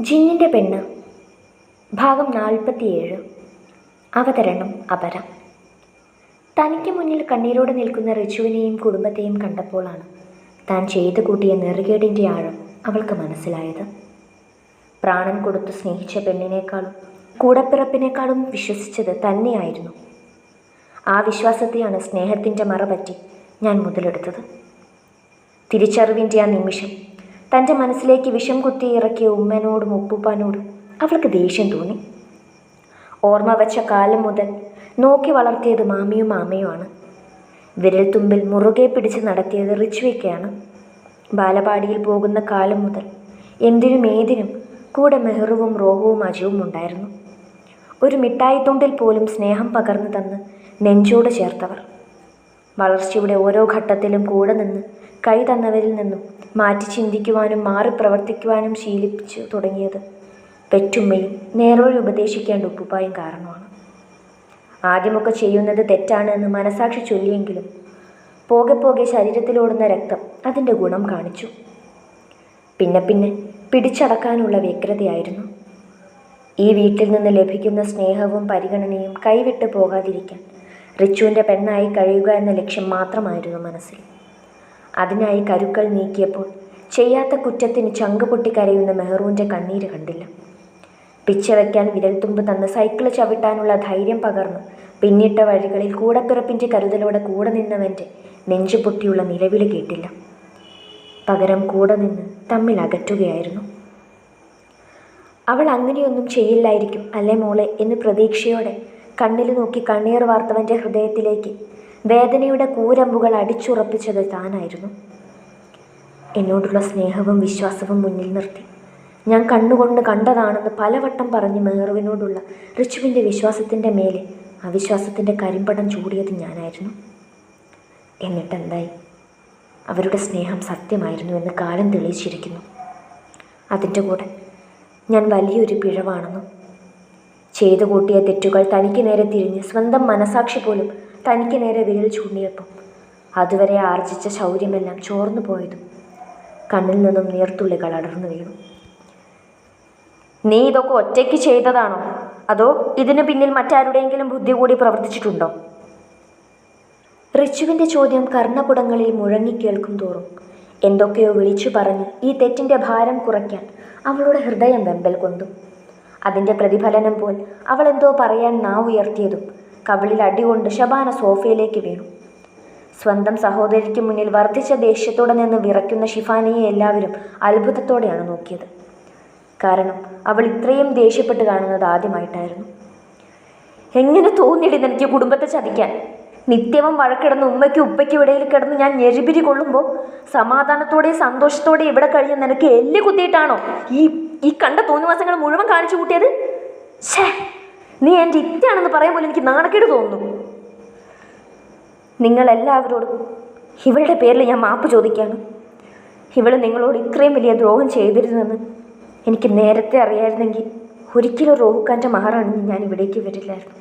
ജിന്നിന്റെ പെണ്ണ്. ഭാഗം നാൽപ്പത്തിയേഴ്. അവതരണം അപരം. തനിക്ക് മുന്നിൽ കണ്ണീരോടെ നിൽക്കുന്ന റിച്ചുവിനെയും കുടുംബത്തെയും കണ്ടപ്പോഴാണ് താൻ ചെയ്തു കൂട്ടിയ നെറുകേടിന്റെ ആഴം അവൾക്ക് മനസ്സിലായത്. പ്രാണൻ കൊടുത്ത് സ്നേഹിച്ച പെണ്ണിനേക്കാളും കൂടപ്പിറപ്പിനേക്കാളും വിശ്വസിച്ചത് തന്നെയായിരുന്നു. ആ വിശ്വാസത്തെയാണ് സ്നേഹത്തിന്റെ മറപറ്റി ഞാൻ മുതലെടുത്തത്. തിരിച്ചറിവിന്റെ ആ നിമിഷം തന്റെ മനസ്സിലേക്ക് വിഷം കുത്തി ഇറക്കിയ ഉമ്മനോടും ഉപ്പൂപ്പാനോടും അവൾക്ക് ദേഷ്യം തോന്നി. ഓർമ്മ വച്ച കാലം മുതൽ നോക്കി വളർത്തിയത് മാമിയും മാമയുമാണ്. വിരൽത്തുമ്പിൽ മുറുകെ പിടിച്ച് നടത്തിയത് റിച്ചുവയ്ക്കാണ് ബാലപാടിയിൽ പോകുന്ന കാലം മുതൽ എന്തിനും ഏതിനും കൂടെ മെഹറുവും റോഹവും അജുവും ഉണ്ടായിരുന്നു. ഒരു മിഠായിത്തൊണ്ടിൽ പോലും സ്നേഹം പകർന്നു തന്ന് നെഞ്ചോട് ചേർത്തവർ. വളർച്ചയുടെ ഓരോ ഘട്ടത്തിലും കൂടെ നിന്ന് കൈ തന്നവരിൽ നിന്നും മാറ്റി ചിന്തിക്കുവാനും മാറി പ്രവർത്തിക്കുവാനും ശീലിപ്പിച്ചു തുടങ്ങിയത് പെറ്റുമ്മയും നേരോഴി ഉപദേശിക്കേണ്ട ഉപ്പുപ്പായും കാരണമാണ്. ആദ്യമൊക്കെ ചെയ്യുന്നത് തെറ്റാണ് എന്ന് മനസാക്ഷി ചൊല്ലിയെങ്കിലും പോകെ പോകെ ശരീരത്തിലോടുന്ന രക്തം അതിന്റെ ഗുണം കാണിച്ചു. പിന്നെ പിന്നെ പിടിച്ചടക്കാനുള്ള വ്യഗ്രതയായിരുന്നു. ഈ വീട്ടിൽ നിന്ന് ലഭിക്കുന്ന സ്നേഹവും പരിഗണനയും കൈവിട്ട് പോകാതിരിക്കാൻ റിച്ചുവിന്റെ പെണ്ണായി കഴിയുക എന്ന ലക്ഷ്യം മാത്രമായിരുന്നു മനസ്സിൽ. അതിനായി കരുക്കൾ നീക്കിയപ്പോൾ ചെയ്യാത്ത കുറ്റത്തിന് ചങ്ക് പൊട്ടിക്കരയുന്ന കരയുന്ന മെഹറൂന്റെ കണ്ണീര് കണ്ടില്ല. പിച്ച വയ്ക്കാൻ വിരൽത്തുമ്പ് തന്ന് സൈക്കിൾ ചവിട്ടാനുള്ള ധൈര്യം പകർന്നു. പിന്നിട്ട വഴികളിൽ കൂടപ്പിറപ്പിന്റെ കരുതലോടെ കൂടെ നിന്നവന്റെ നെഞ്ചു പൊട്ടിയുള്ള നിലവിളി കേട്ടില്ല. പകരം കൂടെ നിന്ന് തമ്മിൽ അകറ്റുകയായിരുന്നു. അവൾ അങ്ങനെയൊന്നും ചെയ്യില്ലായിരിക്കും അല്ലേ മോളെ എന്ന് പ്രതീക്ഷയോടെ കണ്ണിൽ നോക്കി കണ്ണീർ വാർത്തവന്റെ ഹൃദയത്തിലേക്ക് വേദനയുടെ കൂരമ്പുകൾ അടിച്ചുറപ്പിച്ചത് താനായിരുന്നു. എന്നോടുള്ള സ്നേഹവും വിശ്വാസവും മുന്നിൽ നിർത്തി. ഞാൻ കണ്ണുകൊണ്ട് കണ്ടതാണെന്ന് പലവട്ടം പറഞ്ഞ് മെഹറുവിനോടുള്ള റിച്ചുവിന്റെ വിശ്വാസത്തിന്റെ മേലെ അവിശ്വാസത്തിന്റെ കരിമ്പടം ചൂടിയത് ഞാനായിരുന്നു. എന്നിട്ടെന്തായി? അവരുടെ സ്നേഹം സത്യമായിരുന്നു എന്ന് കാലം തെളിയിച്ചിരിക്കുന്നു. അതിന്റെ കൂടെ ഞാൻ വലിയൊരു പിഴവാണെന്നും ചെയ്തു കൂട്ടിയ തെറ്റുകൾ തനിക്ക് നേരെ തിരിഞ്ഞ് സ്വന്തം മനസാക്ഷി പോലും തനിക്ക് നേരെ വിരൽ ചൂണ്ടിയപ്പം. അതുവരെ ആർജിച്ച ശൗര്യമെല്ലാം ചോർന്നു പോയതും കണ്ണിൽ നിന്നും നീർത്തുള്ളികൾ അടർന്നു വീണു. നീ ഇതൊക്കെ ഒറ്റയ്ക്ക് ചെയ്തതാണോ? അതോ ഇതിന് പിന്നിൽ മറ്റാരുടെയെങ്കിലും ബുദ്ധി കൂടി പ്രവർത്തിച്ചിട്ടുണ്ടോ? റിച്ചുവിന്റെ ചോദ്യം കർണപുടങ്ങളിൽ മുഴങ്ങി കേൾക്കും തോറും എന്തൊക്കെയോ വിളിച്ചു പറഞ്ഞ് ഈ തെറ്റിന്റെ ഭാരം കുറയ്ക്കാൻ അവളുടെ ഹൃദയം വെമ്പൽ കൊണ്ടു. അതിന്റെ പ്രതിഫലനം പോൽ അവൾ എന്തോ പറയാൻ നാവ് ഉയർത്തിയതും കവിളിൽ അടികൊണ്ട് ശബാന സോഫയിലേക്ക് വീണു. സ്വന്തം സഹോദരിക്ക് മുന്നിൽ വർദ്ധിച്ച ദേഷ്യത്തോടെ നിന്ന് വിറയ്ക്കുന്ന ഷിഫാനിയെ എല്ലാവരും അത്ഭുതത്തോടെയാണ് നോക്കിയത്. കാരണം അവൾ ഇത്രയും ദേഷ്യപ്പെട്ട് കാണുന്നത് ആദ്യമായിട്ടായിരുന്നു. എങ്ങനെ തോന്നിയിടി നിനക്ക് കുടുംബത്തെ ചതിക്കാൻ? നിത്യവും വഴക്കിടന്ന് ഉമ്മയ്ക്കും ഉപ്പയ്ക്കും ഇടയിൽ കിടന്ന് ഞാൻ ഞെരിപിരി കൊള്ളുമ്പോൾ സമാധാനത്തോടെ സന്തോഷത്തോടെ ഇവിടെ കഴിഞ്ഞ നിനക്ക് എല്ല് കുത്തിയിട്ടാണോ ഈ ഈ കണ്ട തോന്നുവാസങ്ങൾ മുഴുവൻ കാണിച്ചു കൂട്ടിയത്? നീ എന്റെ ഇറ്റാണെന്ന് പറയാൻ പോലും എനിക്ക് നാണക്കേട് തോന്നുന്നു. നിങ്ങളെല്ലാവരോടും ഇവളുടെ പേരിൽ ഞാൻ മാപ്പ് ചോദിക്കുകയാണ്. ഇവൾ നിങ്ങളോട് ഇത്രയും വലിയ ദ്രോഹം ചെയ്തിരുന്നെന്ന് എനിക്ക് നേരത്തെ അറിയായിരുന്നെങ്കിൽ ഒരിക്കലും റോഹുക്കാന്റെ മഹാറാണെന്ന് ഞാൻ ഇവിടേക്ക് വരില്ലായിരുന്നു.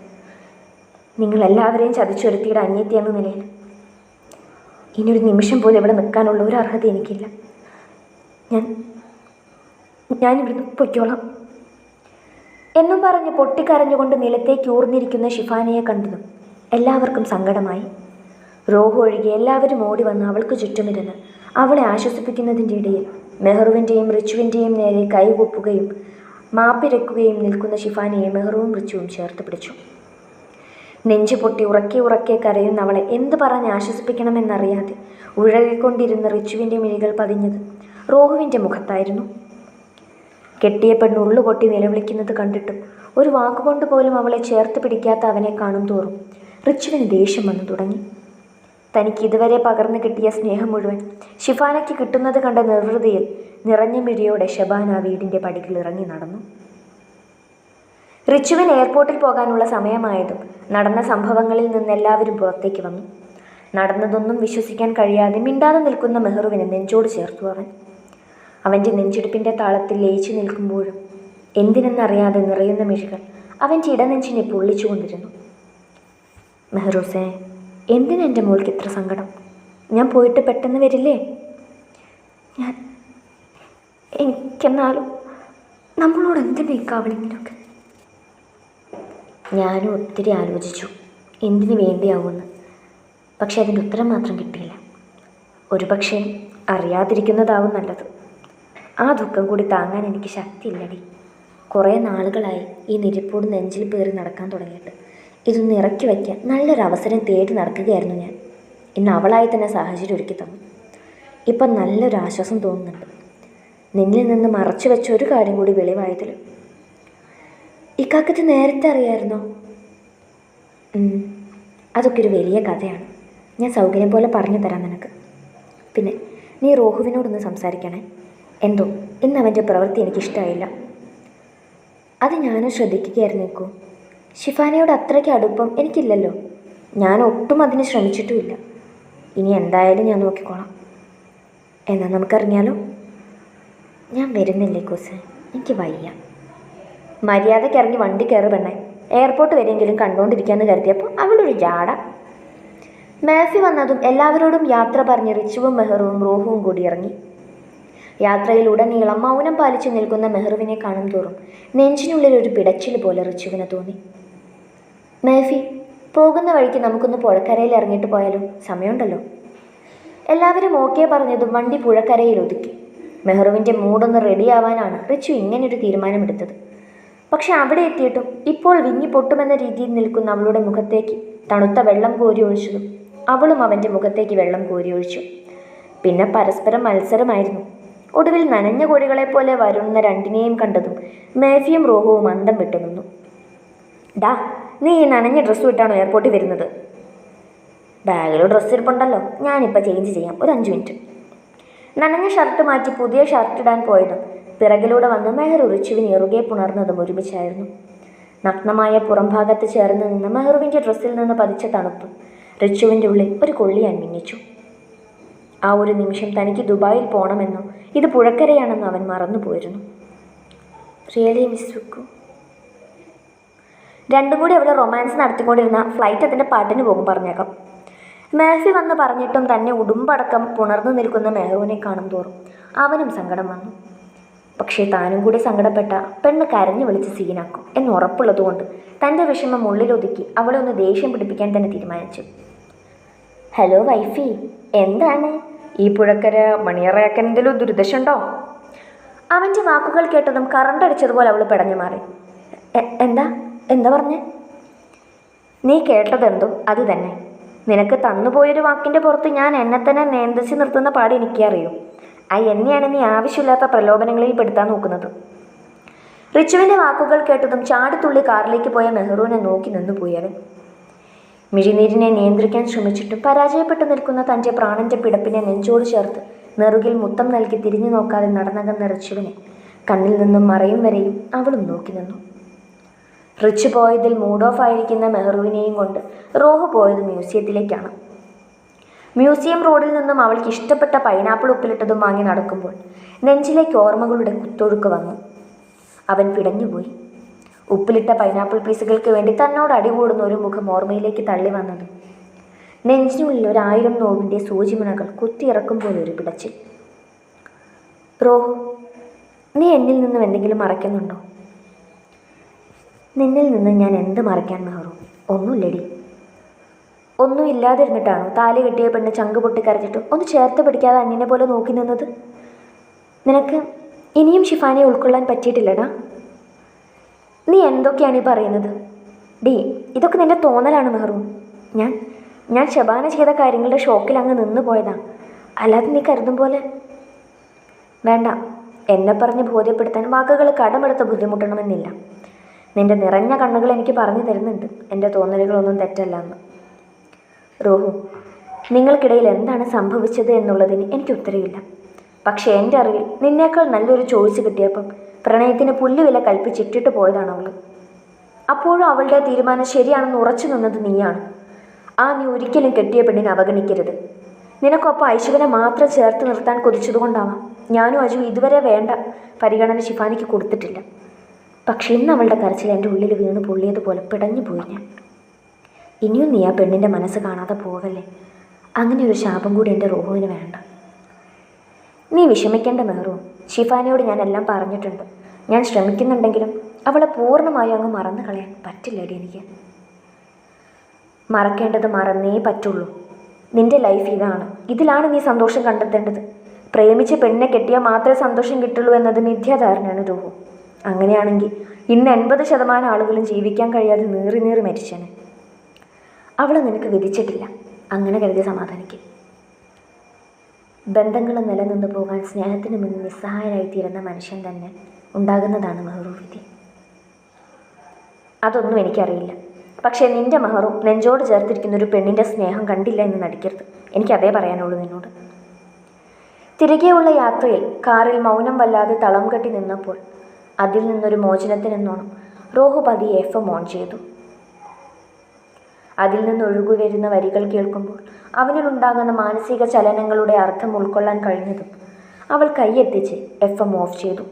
നിങ്ങളെല്ലാവരെയും ചതിച്ചൊരുത്തിയുടെ അന്യത്തി എന്ന നിലയിൽ ഇനിയൊരു നിമിഷം പോലും ഇവിടെ നിൽക്കാനുള്ള ഒരു അർഹത എനിക്കില്ല. ഞാൻ ഞാനിവിടുന്ന് പൊയ്ക്കോളാം. എന്നും പറഞ്ഞ് പൊട്ടിക്കരഞ്ഞുകൊണ്ട് നിലത്തേക്ക് ഊർന്നിരിക്കുന്ന ഷിഫാനയെ കണ്ടതും എല്ലാവർക്കും സങ്കടമായി. റോഹു ഒഴികെ എല്ലാവരും ഓടി വന്ന് അവൾക്ക് ചുറ്റുമിരുന്ന് അവളെ ആശ്വസിപ്പിക്കുന്നതിന്റെ ഇടയിൽ മെഹ്റുവിന്റെയും റിച്ചുവിന്റെയും നേരെ കൈകൊപ്പുകയും മാപ്പിരക്കുകയും നിൽക്കുന്ന ഷിഫാനയെ മെഹ്റുവും റിച്ചുവും ചേർത്ത് പിടിച്ചു. നെഞ്ചു പൊട്ടി ഉറക്കി ഉറക്കെ കരയുന്ന അവളെ എന്ത് പറഞ്ഞ് ആശ്വസിപ്പിക്കണമെന്നറിയാതെ ഉഴകിക്കൊണ്ടിരുന്ന റിച്ചുവിന്റെ മിഴികൾ പതിഞ്ഞത് റോഹുവിന്റെ മുഖത്തായിരുന്നു. കെട്ടിയ പെണ്ണ് ഉള്ളു പൊട്ടി നിലവിളിക്കുന്നത് കണ്ടിട്ടും ഒരു വാക്കുകൊണ്ട് പോലും അവളെ ചേർത്ത് പിടിക്കാത്ത അവനെ കാണും തോറും റിച്ചുവിന് ദേഷ്യം വന്നു തുടങ്ങി. തനിക്ക് ഇതുവരെ പകർന്നു കിട്ടിയ സ്നേഹം മുഴുവൻ ഷിഫാനയ്ക്ക് കിട്ടുന്നത് കണ്ട നിർവൃതിയിൽ നിറഞ്ഞ മിഴിയോടെ ഷബാന വീടിന്റെ പടികൾ ഇറങ്ങി നടന്നു. റിച്ചുവിന് എയർപോർട്ടിൽ പോകാനുള്ള സമയമായതും നടന്ന സംഭവങ്ങളിൽ നിന്ന് എല്ലാവരും പുറത്തേക്ക് വന്നു. നടന്നതൊന്നും വിശ്വസിക്കാൻ കഴിയാതെ മിണ്ടാതെ നിൽക്കുന്ന മെഹ്റുവിനെ നെഞ്ചോട് ചേർത്തു അവൻ. അവന്റെ നെഞ്ചെടുപ്പിന്റെ താളത്തിൽ ലയിച്ചു നിൽക്കുമ്പോഴും എന്തിനെന്നറിയാതെ നിറയുന്ന മിഴികൾ അവന്റെ ഇടനെഞ്ചിനെ പൊള്ളിച്ചുകൊണ്ടിരുന്നു മെഹറൂസേ എന്തിനാ എന്റെ മോൾക്ക് ഇത്ര സങ്കടം? ഞാൻ പോയിട്ട് പെട്ടെന്ന് വരില്ലേ? ഞാൻ എനിക്കെന്നാലും നമ്മളോട് എന്തിനാ ഈ ഞാനും ഒത്തിരി ആലോചിച്ചു എന്തിനു വേണ്ടിയാവുമെന്ന്. പക്ഷെ അതിന്റെ ഉത്തരം മാത്രം കിട്ടിയില്ല. ഒരുപക്ഷെ അറിയാതിരിക്കുന്നതാവും നല്ലത്. ആ ദുഃഖം കൂടി താങ്ങാൻ എനിക്ക് ശക്തിയില്ലടി. കുറേ നാളുകളായി ഈ നിരിപ്പോട് നെഞ്ചിൽ പേറി നടക്കാൻ തുടങ്ങിയിട്ട്. ഇതൊന്ന് ഇറക്കി വയ്ക്കാൻ നല്ലൊരു അവസരം തേടി നടക്കുകയായിരുന്നു ഞാൻ. ഇന്ന് അവളായി തന്നെ സാഹചര്യം ഒരുക്കി തന്നു. ഇപ്പം നല്ലൊരു ആശ്വാസം തോന്നുന്നുണ്ട്. നിന്നിൽ നിന്ന് മറച്ചു വെച്ച ഒരു കാര്യം കൂടി വെളിവായതിൽ ഇക്കാക്കത്ത് നേരത്തെ അറിയായിരുന്നോ? അതൊക്കെ ഒരു വലിയ കഥയാണ്. ഞാൻ സൗകര്യം പോലെ പറഞ്ഞു തരാം നിനക്ക്. പിന്നെ നീ റോഹുവിനോടൊന്ന് സംസാരിക്കണേ. എന്തോ? ഇന്ന് അവന്റെ പ്രവൃത്തി എനിക്കിഷ്ടമായില്ല അത് ഞാനും ശ്രദ്ധിക്കുകയായിരുന്നേക്കൂ. ഷിഫാനയോട് അത്രയ്ക്ക് അടുപ്പം എനിക്കില്ലല്ലോ. ഞാൻ ഒട്ടും അതിന് ശ്രമിച്ചിട്ടുമില്ല. ഇനി എന്തായാലും ഞാൻ നോക്കിക്കോളാം. എന്നാൽ നമുക്കറിഞ്ഞാലോ? ഞാൻ വരുന്നില്ലേ കോസ്? എനിക്ക് വയ്യ. മര്യാദയ്ക്ക് ഇറങ്ങി വണ്ടി കയറി പെണ്ണേ. എയർപോർട്ട് വരെയെങ്കിലും കണ്ടുകൊണ്ടിരിക്കാമെന്ന് കരുതിയപ്പോൾ അവളൊരു ജാട. മാഫി വന്നതും എല്ലാവരോടും യാത്ര പറഞ്ഞ് റിച്ചുവും മെഹറുവും റോഹുവും കൂടി ഇറങ്ങി യാത്രയിലുടനീളം മൗനം പാലിച്ചു നിൽക്കുന്ന മെഹ്റുവിനെ കാണും തോറും നെഞ്ചിനുള്ളിൽ ഒരു പിടച്ചിൽ പോലെ റിച്ചുവിന് തോന്നി. മേഫി പോകുന്ന വഴിക്ക് നമുക്കൊന്ന് പുഴക്കരയിൽ ഇറങ്ങിയിട്ട് പോയാലോ? സമയമുണ്ടല്ലോ. എല്ലാവരും ഓക്കെ പറഞ്ഞതും വണ്ടി പുഴക്കരയിൽ ഒതുക്കി. മെഹ്റുവിന്റെ മൂടൊന്ന് റെഡിയാവാനാണ് റിച്ചു ഇങ്ങനൊരു തീരുമാനമെടുത്തത്. പക്ഷെ അവിടെ എത്തിയിട്ടും ഇപ്പോൾ വിങ്ങി പൊട്ടുമെന്ന രീതിയിൽ നിൽക്കുന്ന അവളുടെ മുഖത്തേക്ക് തണുത്ത വെള്ളം കോരി ഒഴിച്ചതും അവളും അവന്റെ മുഖത്തേക്ക് വെള്ളം കോരി ഒഴിച്ചു. പിന്നെ പരസ്പരം മത്സരമായിരുന്നു. ഒടുവിൽ നനഞ്ഞ കോഴികളെപ്പോലെ വരുന്ന രണ്ടിനെയും കണ്ടതും മേഫിയും റോഹുവും അന്തം വിട്ടു നിന്നു. ഡാ നീ ഈ നനഞ്ഞ ഡ്രസ്സ് ഇട്ടാണോ എയർപോർട്ടിൽ വരുന്നത്? ബാഗിൽ ഡ്രസ്സ് ഇരിപ്പുണ്ടല്ലോ. ഞാനിപ്പോൾ ചേഞ്ച് ചെയ്യാം. ഒരു അഞ്ച് മിനിറ്റ് നനഞ്ഞ ഷർട്ട് മാറ്റി പുതിയ ഷർട്ട് ഇടാൻ പോയതും പിറകിലൂടെ വന്ന് മെഹർ ഉറിച്ചുവിന് ഇറുകെ പുണർന്നതും ഒരുമിച്ചായിരുന്നു. നഗ്നമായ പുറംഭാഗത്ത് ചേർന്ന് നിന്ന് മെഹ്റുവിന്റെ ഡ്രസ്സിൽ നിന്ന് പതിച്ച തണുപ്പ് റിച്ചുവിന്റെ ഉള്ളിൽ ഒരു കൊള്ളി മിന്നിച്ചു. ആ ഒരു നിമിഷം തനിക്ക് ദുബായിൽ പോകണമെന്നോ ഇത് പുഴക്കരയാണെന്ന് അവൻ മറന്നു പോയിരുന്നു. റിയലി മിസ് വിക്കു രണ്ടും കൂടി അവിടെ റൊമാൻസ് നടത്തിക്കൊണ്ടിരുന്ന ഫ്ലൈറ്റ് അതിന്റെ പാട്ടിന് പോകും പറഞ്ഞേക്കാം. മേഫി വന്ന് പറഞ്ഞിട്ടും തന്നെ ഉടുമ്പടക്കം പുണർന്നു നിൽക്കുന്ന മെഹുവിനെ കാണും തോറും അവനും സങ്കടം വന്നു. പക്ഷേ താനും കൂടി സങ്കടപ്പെട്ട പെണ്ണ് കരഞ്ഞു വിളിച്ച് സീനാക്കും എന്ന് ഉറപ്പുള്ളതുകൊണ്ട് തന്റെ വിഷമം ഉള്ളിലൊതുക്കി അവളെ ഒന്ന് ദേഷ്യം പിടിപ്പിക്കാൻ തന്നെ തീരുമാനിച്ചു. ഹലോ വൈഫി എന്താണ്? ഈ പുഴക്കര മണിയറയാക്കാൻ എന്തെങ്കിലും ദുരിതശുണ്ടോ? അവന്റെ വാക്കുകൾ കേട്ടതും കറണ്ട് അടിച്ചതുപോലെ അവൾ പിടഞ്ഞു മാറി. എന്താ? എന്താ പറഞ്ഞേ? നീ കേട്ടതെന്തോ? അത് തന്നെ. നിനക്ക് തന്നുപോയൊരു വാക്കിന്റെ പുറത്ത് ഞാൻ എന്നെ തന്നെ നിയന്ത്രിച്ച് നിർത്തുന്ന പാട് എനിക്കറിയൂ? ആ എന്നെയാണ് നീ ആവശ്യമില്ലാത്ത പ്രലോഭനങ്ങളിൽ പെടുത്താൻ നോക്കുന്നത്. റിച്ചുവിന്റെ വാക്കുകൾ കേട്ടതും ചാടിത്തുള്ളി കാറിലേക്ക് പോയ മെഹ്റൂനെ നോക്കി നിന്നു പോയി അവൻ. മിഴിനീരിനെ നിയന്ത്രിക്കാൻ ശ്രമിച്ചിട്ടും പരാജയപ്പെട്ടു നിൽക്കുന്ന തന്റെ പ്രാണന്റെ പിടപ്പിനെ നെഞ്ചോട് ചേർത്ത് നെറുകിൽ മുത്തം നൽകി തിരിഞ്ഞു നോക്കാതെ നടന്നകന്ന റിച്ചുവിനെ കണ്ണിൽ നിന്നും മറയും വരെയും അവളും നോക്കി നിന്നു. റിച്ച് പോയതിൽ മൂഡ് ഓഫ് ആയിരിക്കുന്ന മെഹ്റുവിനെയും കൊണ്ട് റോഹു പോയത് മ്യൂസിയത്തിലേക്കാണ്. മ്യൂസിയം റോഡിൽ നിന്നും അവൾക്ക് ഇഷ്ടപ്പെട്ട പൈനാപ്പിൾ ഉപ്പിലിട്ടതും വാങ്ങി നടക്കുമ്പോൾ നെഞ്ചിലേക്ക് ഓർമ്മകളുടെ കുത്തൊഴുക്ക് വന്നു. അവൻ പിടഞ്ഞുപോയി. ഉപ്പിലിട്ട പൈനാപ്പിൾ പീസുകൾക്ക് വേണ്ടി തന്നോട് അടികൂടുന്ന ഒരു മുഖം ഓർമ്മയിലേക്ക് തള്ളി വന്നത്. നെഞ്ചിനുള്ളിൽ ഒരായിരം നോവിന്റെ സൂചിമുനകൾ കുത്തിയിറക്കും പോലെ ഒരു പിടച്ചിൽ. റോഹു നീ എന്നിൽ നിന്നും എന്തെങ്കിലും മറയ്ക്കുന്നുണ്ടോ? നിന്നിൽ നിന്ന് ഞാൻ എന്ത് മറയ്ക്കാൻ മെഹറു ഒന്നുമില്ലടി. ഒന്നും ഇല്ലാതിരുന്നിട്ടാണോ താലി കെട്ടിയ പെണ്ണ് ചങ്ക് പൊട്ടി കരഞ്ഞിട്ട് ഒന്ന് ചേർത്ത് പിടിക്കാതെ അന്യനെ പോലെ നോക്കി നിന്നത്? നിനക്ക് ഇനിയും ഷിഫാനെ ഉൾക്കൊള്ളാൻ പറ്റിയിട്ടില്ലടാ. നീ എന്തൊക്കെയാണ് ഈ പറയുന്നത്? ഡി ഇതൊക്കെ നിന്റെ തോന്നലാണ് മെഹറു. ഞാൻ ഞാൻ ശബാന ചെയ്ത കാര്യങ്ങളുടെ ഷോക്കിൽ അങ്ങ് നിന്ന് പോയതാണ് അല്ലാതെ നീ കരുതും പോലെ? വേണ്ട. എന്നെ പറഞ്ഞ് ബോധ്യപ്പെടുത്താൻ വാക്കുകൾ കടമെടുത്ത് ബുദ്ധിമുട്ടണമെന്നില്ല. നിന്റെ നിറഞ്ഞ കണ്ണുകൾ എനിക്ക് പറഞ്ഞു തരുന്നുണ്ട്. എന്റെ തോന്നലുകളൊന്നും തെറ്റല്ല എന്ന് റോഹു നിങ്ങൾക്കിടയിൽ എന്താണ് സംഭവിച്ചത് എന്നുള്ളതിന് എനിക്ക് ഉത്തരവില്ല. പക്ഷേ എന്റെ അറിവിൽ നിന്നേക്കാൾ നല്ലൊരു ചോയ്സ് കിട്ടിയപ്പം പ്രണയത്തിന് പുല്ലുവില കൽപ്പിച്ചിട്ടിട്ട് പോയതാണ് അവൾ അപ്പോഴും അവളുടെ തീരുമാനം ശരിയാണെന്ന് ഉറച്ചു നിന്നത് നീയാണ്. ആ നീ ഒരിക്കലും കെട്ടിയ പെണ്ണിനെ അവഗണിക്കരുത്. നിനക്കൊപ്പം ഐശ്വര്യനെ മാത്രം ചേർത്ത് നിർത്താൻ കൊതിച്ചതുകൊണ്ടാവാം. ഞാനും അജു ഇതുവരെ വേണ്ട പരിഗണന ശിഫാനിക്ക് കൊടുത്തിട്ടില്ല. പക്ഷെ ഇന്ന് അവളുടെ കരച്ചിൽ എന്റെ ഉള്ളിൽ വീണ് പൊള്ളിയതുപോലെ പിടഞ്ഞു പോയി ഞാൻ. ഇനിയും നീ ആ പെണ്ണിന്റെ മനസ്സ് കാണാതെ പോകല്ലേ? അങ്ങനെ ഒരു ശാപം കൂടി എന്റെ റോഹുവിന് വേണ്ട. നീ വിഷമിക്കേണ്ട മെഹറു ഷിഫാനയോട് ഞാൻ എല്ലാം പറഞ്ഞിട്ടുണ്ട്. ഞാൻ ശ്രമിക്കുന്നുണ്ടെങ്കിലും അവളെ പൂർണമായും അങ്ങ് മറന്നു കളയാൻ പറ്റില്ലടി എനിക്ക്. മറക്കേണ്ടത് മറന്നേ പറ്റുള്ളൂ. നിന്റെ ലൈഫ് ഇതാണ്. ഇതിലാണ് നീ സന്തോഷം കണ്ടെത്തേണ്ടത്. പ്രേമിച്ച് പെണ്ണിനെ കെട്ടിയാൽ മാത്രമേ സന്തോഷം കിട്ടുള്ളൂ എന്നത് മിഥ്യാധാരണയാണ് രൂപം. അങ്ങനെയാണെങ്കിൽ ഇന്ന് എൺപത് ശതമാനം ആളുകളും ജീവിക്കാൻ കഴിയാതെ നീറി നീറി മരിച്ചേനെ. അവളെ നിനക്ക് വിധിച്ചിട്ടില്ല. അങ്ങനെ കരുതി സമാധാനിക്കും. ബന്ധങ്ങൾ നിലനിന്ന് പോകാൻ സ്നേഹത്തിന് മുന്നിൽ നിസ്സഹായരായിത്തീരുന്ന മനുഷ്യൻ തന്നെ ഉണ്ടാകുന്നതാണ് മെഹറു വിധി. അതൊന്നും എനിക്കറിയില്ല. പക്ഷേ നിന്റെ മെഹറും നെഞ്ചോട് ചേർത്തിരിക്കുന്ന ഒരു പെണ്ണിന്റെ സ്നേഹം കണ്ടില്ല എന്ന് നടിക്കരുത്. എനിക്കതേ പറയാനുള്ളൂ നിന്നോട്. തിരികെയുള്ള യാത്രയിൽ കാറിൽ മൗനം വല്ലാതെ തളം കെട്ടി നിന്നപ്പോൾ അതിൽ നിന്നൊരു മോചനത്തിനെന്നോണം റോഹു പതിയെ എഫ് എം ഓൺ ചെയ്തു. അതിൽ നിന്ന് ഒഴുകിവരുന്ന വരികൾ കേൾക്കുമ്പോൾ അവനിലുണ്ടാകുന്ന മാനസിക ചലനങ്ങളുടെ അർത്ഥം ഉൾക്കൊള്ളാൻ കഴിഞ്ഞതും അവൾ കൈയെത്തിച്ച് എഫ് എം ഓഫ് ചെയ്തു.